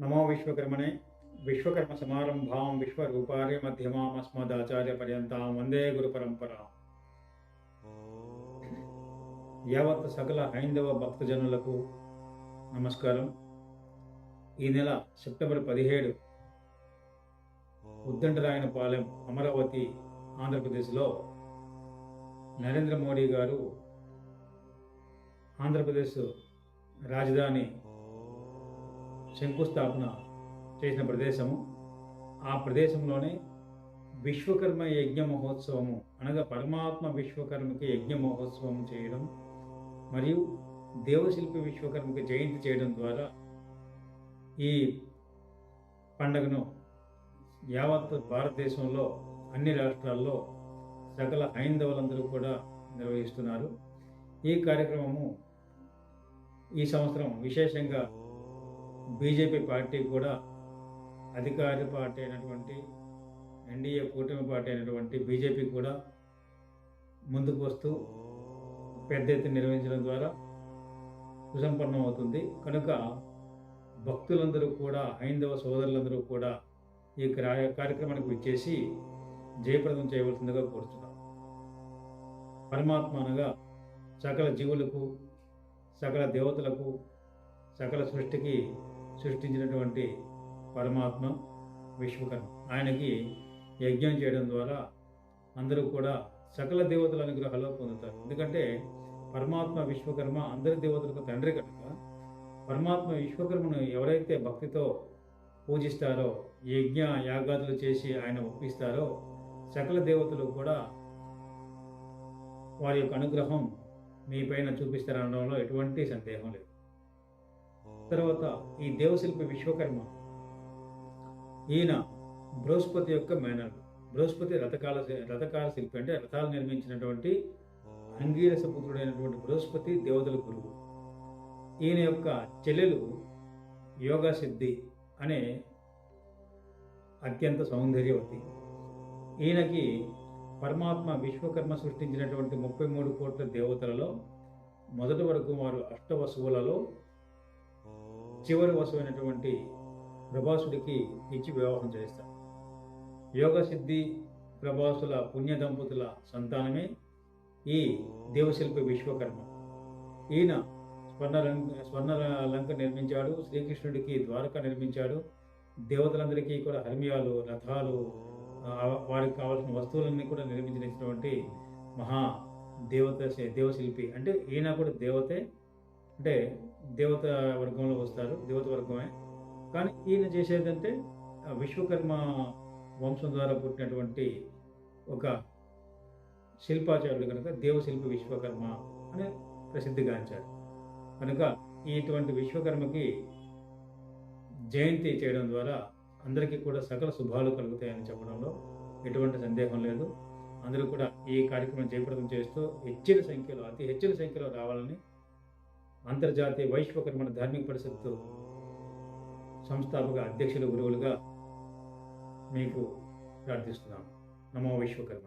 నమో విశ్వకర్మణే విశ్వకర్మ సమారంభాం విశ్వరూపార్య మధ్యమాం అస్మదాచార్య పర్యంతాం వందే గురు పరంపరా. యావత్ సకల హైందవ భక్తజనులకు నమస్కారం. ఈ నెల సెప్టెంబర్ పదిహేడు ఉద్దండరాయనపాలెం అమరావతి ఆంధ్రప్రదేశ్లో నరేంద్ర మోడీ గారు ఆంధ్రప్రదేశ్ రాజధాని శంకుస్థాపన చేసిన ప్రదేశము. ఆ ప్రదేశంలోనే విశ్వకర్మ యజ్ఞ మహోత్సవము అనగా పరమాత్మ విశ్వకర్మకి యజ్ఞ మహోత్సవం చేయడం మరియు దేవశిల్పి విశ్వకర్మకి జయంతి చేయడం ద్వారా ఈ పండగను యావత్ భారతదేశంలో అన్ని రాష్ట్రాల్లో సకల హైందవులందరూ కూడా నిర్వహిస్తున్నారు. ఈ కార్యక్రమము ఈ సంవత్సరం విశేషంగా బీజేపీ పార్టీ కూడా అధికార పార్టీ అయినటువంటి ఎన్డీఏ కూటమి పార్టీ అయినటువంటి బీజేపీ కూడా ముందుకు వస్తూ పెద్ద ఎత్తున నిర్వహించడం ద్వారా సుసంపన్నం అవుతుంది. కనుక భక్తులందరూ కూడా హైందవ సోదరులందరూ కూడా ఈ కార్యక్రమానికి విచ్చేసి జయప్రదం చేయవలసిందిగా కోరుతున్నాం పరమాత్మ అనగా సకల జీవులకు సకల దేవతలకు సకల సృష్టికి సృష్టించినటువంటి పరమాత్మ విశ్వకర్మ. ఆయనకి యజ్ఞం చేయడం ద్వారా అందరూ కూడా సకల దేవతల అనుగ్రహాలు పొందుతారు. ఎందుకంటే పరమాత్మ విశ్వకర్మ అందరి దేవతలకు తండ్రి కనుక పరమాత్మ విశ్వకర్మను ఎవరైతే భక్తితో పూజిస్తారో యజ్ఞ యాగాదులు చేసి ఆయన ఒప్పిస్తారో సకల దేవతలు కూడా వారి యొక్క అనుగ్రహం మీ పైన చూపిస్తారనడంలో ఎటువంటి సందేహం లేదు. తర్వాత ఈ దేవశిల్పి విశ్వకర్మ. ఈయన బృహస్పతి యొక్క మేనల్ బృహస్పతి రథకాల రథకాల శిల్పి అంటే రథాలు నిర్మించినటువంటి అంగీరస పుత్రుడైనటువంటి బృహస్పతి దేవతల గురువు. ఈయన యొక్క చెల్లెలు యోగా సిద్ధి అనే అత్యంత సౌందర్యవతి. ఈయనకి పరమాత్మ విశ్వకర్మ సృష్టించినటువంటి ముప్పై మూడు కోట్ల దేవతలలో మొదటి వరకు వారు అష్టవసువులలో చివరి వసువైనటువంటి ప్రభాసుడికి ఇచ్చి వివాహం చేస్తాడు. యోగ సిద్ధి ప్రభాసుల పుణ్య దంపతుల సంతానమే ఈ దేవశిల్పి విశ్వకర్మ. ఈయన స్వర్ణ స్వర్ణ లంక నిర్మించాడు శ్రీకృష్ణుడికి ద్వారక నిర్మించాడు దేవతలందరికీ కూడా హర్మియాలు రథాలు వారికి కావాల్సిన వస్తువులన్నీ కూడా నిర్మించినటువంటి మహా దేవత దేవశిల్పి. అంటే ఈయన కూడా దేవతే అంటే దేవత వర్గంలో వస్తారు దేవత వర్గమే. కానీ ఈయన చేసేదంటే విశ్వకర్మ వంశం ద్వారా పుట్టినటువంటి ఒక శిల్పాచారుడు కనుక దేవశిల్పి విశ్వకర్మ అని ప్రసిద్ధిగాంచారు కనుక ఇటువంటి విశ్వకర్మకి జయంతి చేయడం ద్వారా అందరికీ కూడా సకల శుభాలు కలుగుతాయని చెప్పడంలో ఎటువంటి సందేహం లేదు. అందరూ కూడా ఈ కార్యక్రమం జయప్రదం చేస్తూ హెచ్చిన సంఖ్యలో అతి హెచ్చిన సంఖ్యలో రావాలని అంతర్జాతీయ వైశ్వకర్మణ ధార్మిక పరిషత్తు సంస్థాపక అధ్యక్షులు గురువులుగా మీకు ప్రార్థిస్తున్నాను నమో విశ్వకర్మ.